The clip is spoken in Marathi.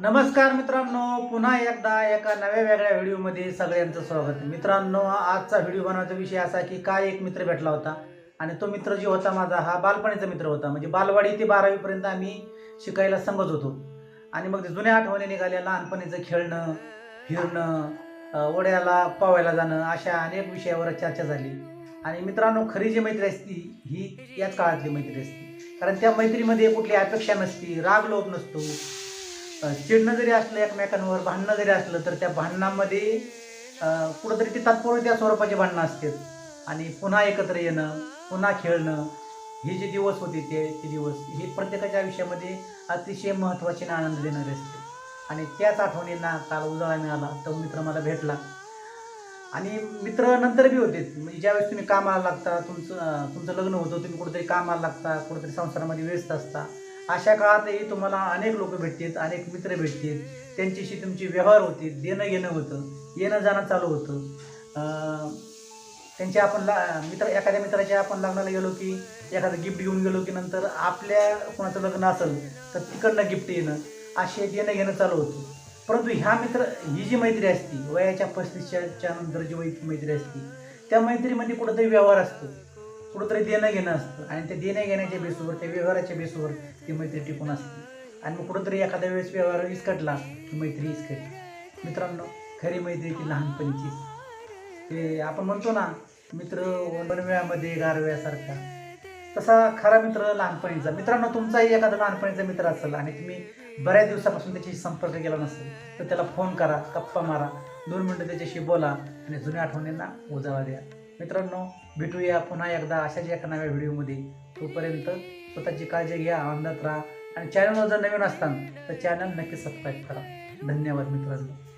नमस्कार मित्रांनो पुन्हा एकदा एका नव्या वेगळ्या व्हिडिओमध्ये सगळ्यांचं स्वागत. मित्रांनो आजचा व्हिडिओ बनवायचा विषय असा की काय एक मित्र भेटला होता आणि तो मित्र जो होता माझा हा बालपणीचा मित्र होता. म्हणजे बालवाडी ते बारावीपर्यंत आम्ही शिकायला संगत होतो. आणि मग ते जुन्या आठवणी निघाल्या लहानपणीचं खेळणं फिरणं ओढ्याला पावायला जाणं अशा अनेक विषयावर चर्चा झाली. आणि मित्रांनो खरी जी मैत्री असती ही याच काळातली मैत्री असते. कारण त्या मैत्रीमध्ये कुठली अपेक्षा नसती राग लोभ नसतो. चिडणं जरी असलं एकमेकांवर भांडणं जरी असलं तर त्या भांडणामध्ये कुठंतरी ती तात्पुरती त्या स्वरूपाची भांडणं असतात. आणि पुन्हा एकत्र येणं पुन्हा खेळणं हे जे दिवस होते ते ते दिवस हे प्रत्येकाच्या आयुष्यामध्ये अतिशय महत्त्वाचे आणि आनंद देणारे असते. आणि त्याच आठवणींना काल उजाळा मिळाला तो मित्र मला भेटला. आणि मित्र नंतर बी होते. म्हणजे ज्यावेळेस तुम्ही कामाला लागता तुमचं तुमचं लग्न होतं तुम्ही कुठेतरी कामाला लागता कुठेतरी संसारामध्ये व्यस्त असता अशा काळातही तुम्हाला अनेक लोक भेटतील अनेक मित्र भेटतील. त्यांच्याशी तुमची व्यवहार होते देणं घेणं होतं येणं जाणं चालू होतं. त्यांच्या आपण ला मित्र एखाद्या मित्राच्या आपण लग्नाला गेलो की एखादं गिफ्ट घेऊन गेलो की नंतर आपल्या कोणाचं लग्न असेल तर तिकडनं गिफ्ट येणं असे देणं घेणं चालू होतं. परंतु ह्या मित्र ही जी मैत्री असती वयाच्या पस्तीसच्या नंतर जी वै- मैत्री असती त्या मैत्रीमध्ये कुठंतरी व्यवहार असतो. कुठंतरी देणं घेणं असतं. आणि ते देण्या घेण्याच्या बेसवर त्या व्यवहाराच्या बेसवर ती मैत्री टिकून असते. आणि मग कुठंतरी एखाद्या वेळेस व्यवहार विस्कटला की मैत्री विस्कटली मित्रांनो खरी मैत्री ती लहानपणीचीच ते आपण म्हणतो ना मित्र वनव्यामध्ये गारव्यासारखा. तसा खरा मित्र लहानपणीचा. मित्रांनो तुमचाही एखादा लहानपणीचा मित्र असेल आणि तुम्ही बऱ्याच दिवसापासून त्याच्याशी संपर्क केला नसेल तर त्याला फोन करा गप्पा मारा. दोन मिनटं त्याच्याशी बोला आणि जुन्या आठवणींना उजावा द्या. मित्रांनो भेटूया पुन्हा एकदा अशाच एका नव्या व्हिडिओमध्ये. तोपर्यंत स्वतःची काळजी घ्या आनंदात राहा. आणि चॅनलवर जर नवीन असताल तर चॅनल नक्की सबस्क्राईब करा. धन्यवाद मित्रांनो.